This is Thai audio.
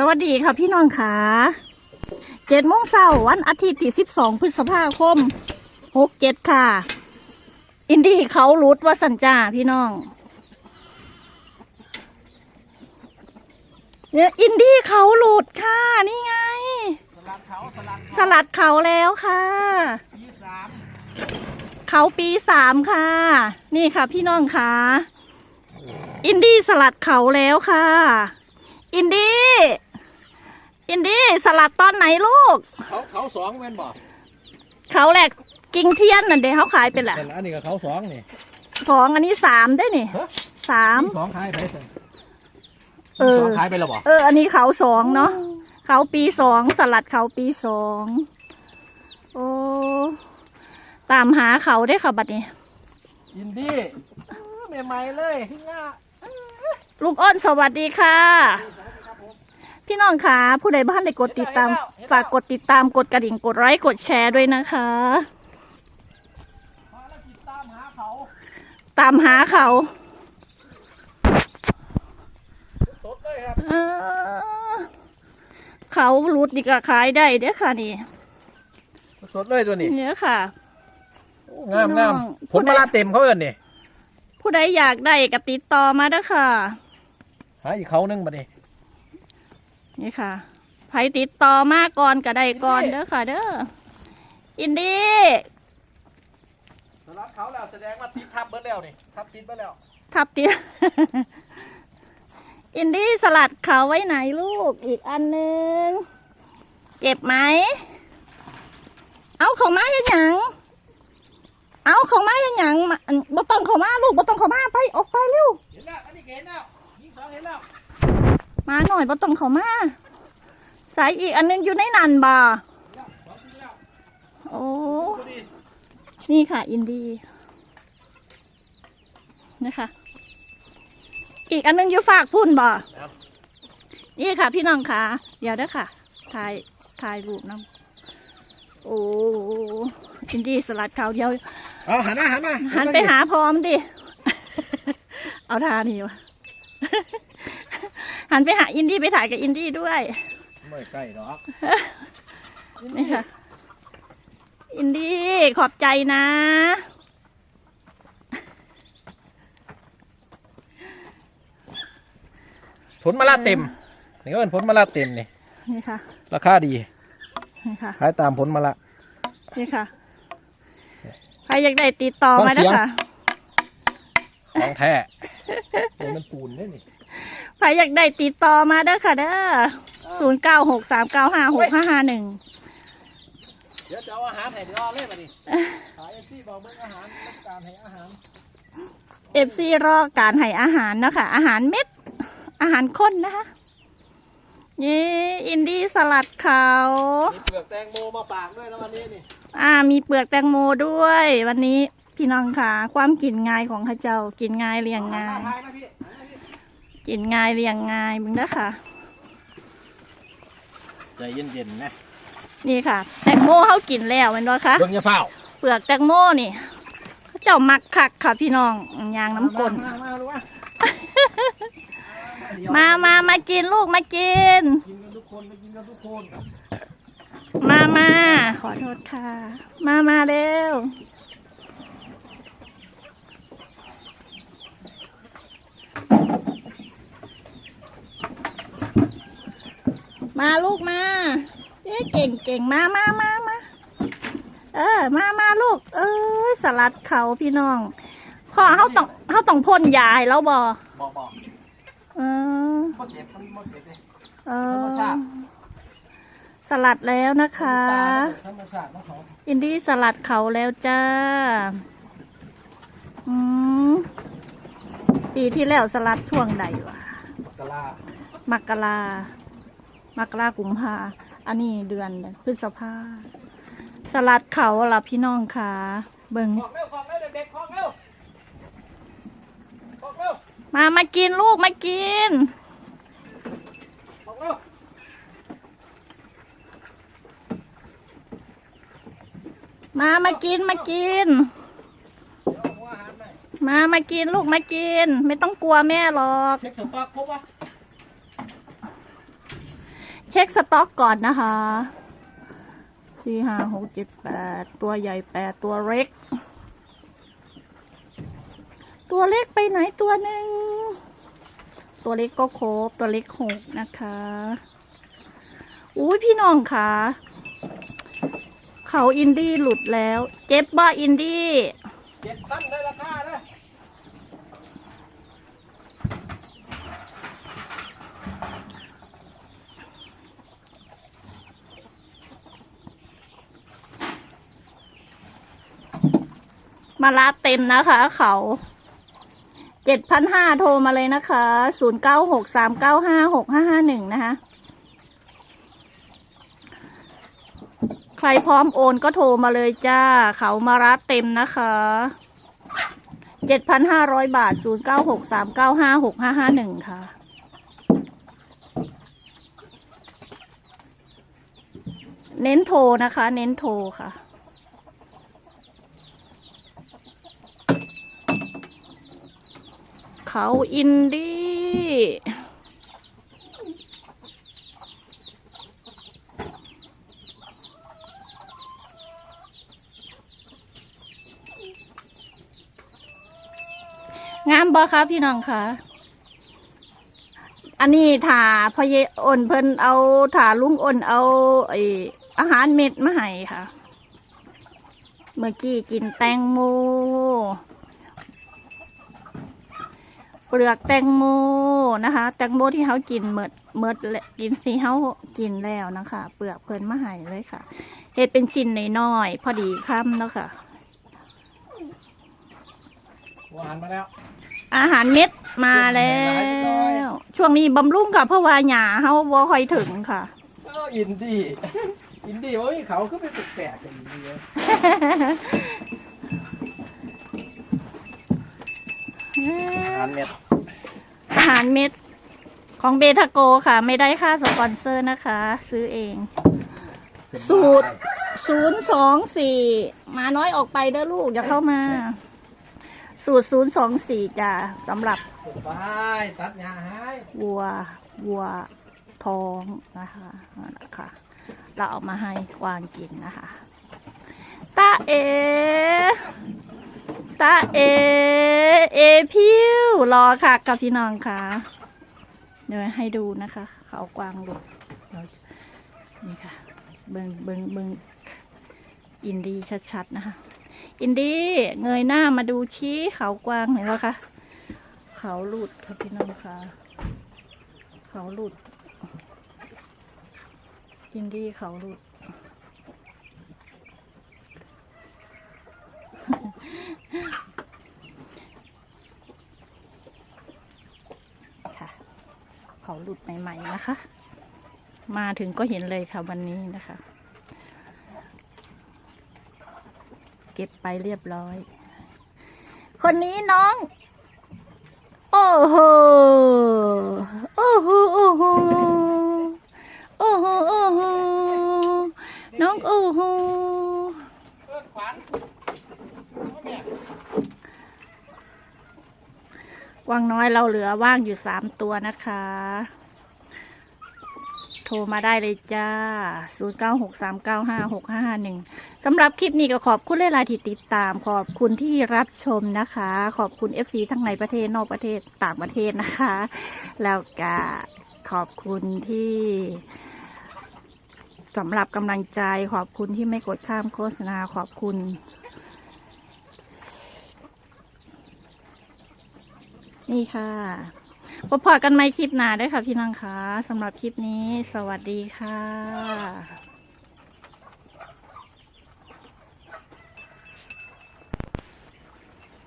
สวัสดีค่ะพี่น้องขาเจ็ดโมงเช้าวันอาทิตย์ที่สิบสองพฤษภาคมหกเจ็ดค่ะ อินดี้เขารุดว่าสัญจาพี่น้องเนี่ยอินดี้เขาหลุดค่ะ นี่ไง สลัดเขาสลัดสลัดเขาแล้วค่ะยี่สามเขาปีสามค่ะ นี่ค่ะพี่น้องค่ะ อินดี้สลัดเขาแล้วค่ะ อินดี้ อินดี้สลัดตอนไหนลูก เขาเขาสองแม่นบอกเขาแหลกกิ่งเทียนน่ะเดี๋ยวเขาขายเป็นแหละแต่อันนี้ก็เขาสองนี่สองอันนี้สามได้นี่ฮะสามมีสองขายไปสิเออสองขายไปแล้วบอกเออ อันนี้เขาสองเนาะเขาปีสองสลัดเขาปีสองโอ้ตามหาเขาได้อค่ะบัดนี้ยินดีใหม่ๆเลยที่ง่าลุงอ้นสวัสดีค่ะ พี่น้องคะผู้ใดบ้านได้กดติดตาม ฝากกดติดตามกดกระดิ่งกดไลค์กดแชร์ด้วยนะคะภารกิจตามหาเขาตามหาเขาสดเลยครับเออเขารุดดีกว่าขายได้เด้อค่ะนี่สดเลยตัวนี้เนี่ยค่ะ งามงามพี่น้องผลมาลาเต็มเขาเอินนี่ผู้ใดอยากได้ก็ติดต่อมาเด้อค่ะ หาอีกเขาหนึงมาดิ นี่ค่ะใครติดต่อมาก่อนก็ได้ก่อนเด้อค่ะ เด้ออินดี้สลัดเขาแล้วแสดงว่าติดทับเบิดแล้วนี่ทับติดเบิดแล้วทับเตียอินดี้สลัดเขาไว้ไหนลูกอีกอันหนึงเก็บไหม เอาเขามาเห็นหยังเอาเขามาเห็นหยังมาอันบ่ต้องเขามาลูกบ่ต้องเขามาไปออกไปเร็วเห็นแล้วอันนี้เห็นแล้วยิงสองเห็นแล้ว มาหน่อยบ่ต้องเขามาสายอีกอันหนึงอยู่ในนันบ่าสองทิ้งแล้วโอ้ตัวนี้นี่ค่ะ อินดี้นะคะ อีกอันหนึงอยู่ฝากพุ่นบ่ครับนี่ค่ะ พี่น้องค่ะ เดี๋ยวเด้อค่ะถ่ายถ่ายรูปน้ำโอ้อินดี้สลัดขาวเดียวเอาหันมาหันมาหันไปหาพร้อมดิ เอาทานี่วะ หันไปหาอินดี้ไปถ่ายกับอินดี้ด้วย ไม่ใกล้หรอกนี่ค่ะ อินดี้ขอบใจนะ ผลมาลาเต็ม นี่ก็เป็นผลมาลาเต็มนี่ นี่ค่ะ ราคาดี นี่ค่ะ ขายตามผลมาละ นี่ค่ะ ใครอยากได้ติดต่อฟังมาเสีเด้อยงค่ะ ของแท้โอ้ยมันปูนได้นี่ ใครอยากได้ติดต่อมาเด้อค่ะเด้อศูนย์เก้าหกสามเก้าห้าหกห้าห้าหนึ่งเดี๋ยวจะเอาอาหารให้รอเลยมาดิขายเอฟซีบอกเบิ่งอาหารต้องการให้อาหารเอฟซีรอการให้อาหารเนาะคะอาหารเม็ด อาหารข้นนะคะนี่อินดี้สลัดเขามีเปลือกแตงโมมาฝากด้วยนะวันนี้นี่อ่า มีเปลือกแตงโมด้วย วันนี้พี่น้องค่ะ ความกินง่ายของข้าเจ้ากินง่ายเรียงง่าย กินง่ายเรียงง่ายมึงนะค่ะใจเย็นๆนะนี่ค่ะ แตงโมเขากินแล้วแมันว่าคะเบิ่งอย่าเฝ้าเปลือกแตงโมนี่เขาเจ้ามักคักค่ะพี่น้องยางน้ำกลนมามาดูว่ามามามากินลูกมากิน กินกันทุกคนไปกินกันทุกคน มามาขอโทษค่ะ มามาเร็ว มาลูกมาเอ๊ะเก่งเก่งมามามามาเออ มามาลูก เอ้ยสลัดเขาพี่น้องพ่อเขาต้องเขาต้องพ่นยาให้เราบอบอกบอกเออบ่เจ็บมันบ่เจ็บเลย เอธรรมอชาติ สลัดแล้วนะคะ ธรรมชาติของเขาอินดี้สลัดเขาแล้วจ้า อืมปีที่แล้วสลัดช่วงใดวะกะลา มักกะลา มักกะลากุมภาอันนี้เดือนพฤษภาสลัดเขาล่ะพี่น้องค่ะเบิงของเร็วของเร็วเด็กๆของเร็วของเร็วมามากินลูกมากินของเร็วมามากินมากินเดี๋ยวเอาหัวอาหารไปมามากินลูกมากิน ไม่ต้องกลัวแม่หรอกเช็คสต็อกพบว่า เช็คสต็อกก่อนนะคะสี่ห้าหกเจ็ดแปดตัวใหญ่แปดตัวเล็ก ตัวเล็กไปไหนตัวหนึ่ง ตัวเล็กก็ครบ ตัวเล็กหกนะคะ อุ้ยพี่น้องค่ะ เขาอินดี้หลุดแล้ว เจ็บบ่อินดี้เจ็ดพันได้ราคาเมาลาเต็มนะคะ เขาเจ็ดพันห้าโทรมาเลยนะคะศูนย์เก้าหกสามเก้าห้าหกห้าห้าหนึ่งนะคะ ใครพร้อมโอนก็โทรมาเลยจ้า เขามารัดเต็มนะคะเจ็ดพันห้าร้อยบาทศูนย์เก้าหกสามเก้าห้าหกห้าห้าหนึ่งค่ะเน้นโทรนะคะ เน้นโทรค่ะ เขาอินดี้งามบ่คะพี่น้องคะอันนี้ถาพอเยอ่นเพิ่นเอาถาลุงอ่นเอาไออาหารเม็ดมาให้ค่ะ เมื่อกี้กินแตงโม เปลือกแตงโมนะคะ แตงโมที่เขากินเมดเมดและกินที่เขากินแล้วนะคะ เปลือกเพิ่นมาให้เลยค่ะเฮ็ดเป็นชิ้นน้อยๆพอดีคำแล้วค่ะหวานมาแล้ว อาหารเม็ดมาแล้ว ช่วงนี้บำรุงค่ะเพราะว่าหยาเขาบ่ค่อยถึงค่ะก็อินดี้อินดี้โอ้ยเขาก็เป็นแปลกๆกันอินดี้เว้ย อาหารเม็ดอาหารเม็ดของเบทาโกค่ะ ไม่ได้ค่าสปอนเซอร์นะคะ ซื้อเอง สูตรศูนย์สองสี่มาน้อยออกไปเด้อลูกอย่าเข้ามา สูตรศูนย์สองสี่จ้ะสำหรับสบายตัดหญ้าให้วัววัวท้องนะคะนั่นแหละค่ะเราเอามาให้กวางกินนะคะตาเอตาเอ เอพิวรอค่ะกับพี่น้องค่ะเดี๋ยวให้ดูนะคะ เขากวางหลูกเรานี่ค่ะ เบิงเบิงเบิงอินดี้ชัดๆนะคะ อินดี้เงยหน้ามาดูชี้เขากวางเห็นแล้วคะเขาหลุดค่ะพี่น้องค่ะ เขาหลุด อินดี้เขาหลุด ค่ะ เขาหลุดใหม่ ๆ นะคะ มาถึงก็เห็นเลยค่ะวันนี้นะคะ เก็บไปเรียบร้อย คนนี้น้อง โอ้โห โอ้โห โอ้โห โอ้โห โอ้โห น้องโอ้โห เอิ้นข วัญเอาแม่กวางน้อยเราเหลือว่างอยู่สามตัวนะคะ โทรมาได้เลยจ้า 0 9 6 3 9 5 6 5 5 1สำหรับคลิปนี้ก็ขอบคุณหลายๆที่ติดตาม ขอบคุณที่รับชมนะคะ ขอบคุณ FC ทั้งในประเทศนอกประเทศต่างประเทศนะคะ แล้วก็ขอบคุณที่สำหรับกำลังใจขอบคุณที่ไม่กดข้ามโฆษณาขอบคุณ นี่ค่ะพบพอกันไหมคลิปหน้าด้วยค่ะพี่น้องคะสำหรับคลิปนี้ สวัสดีค่ะ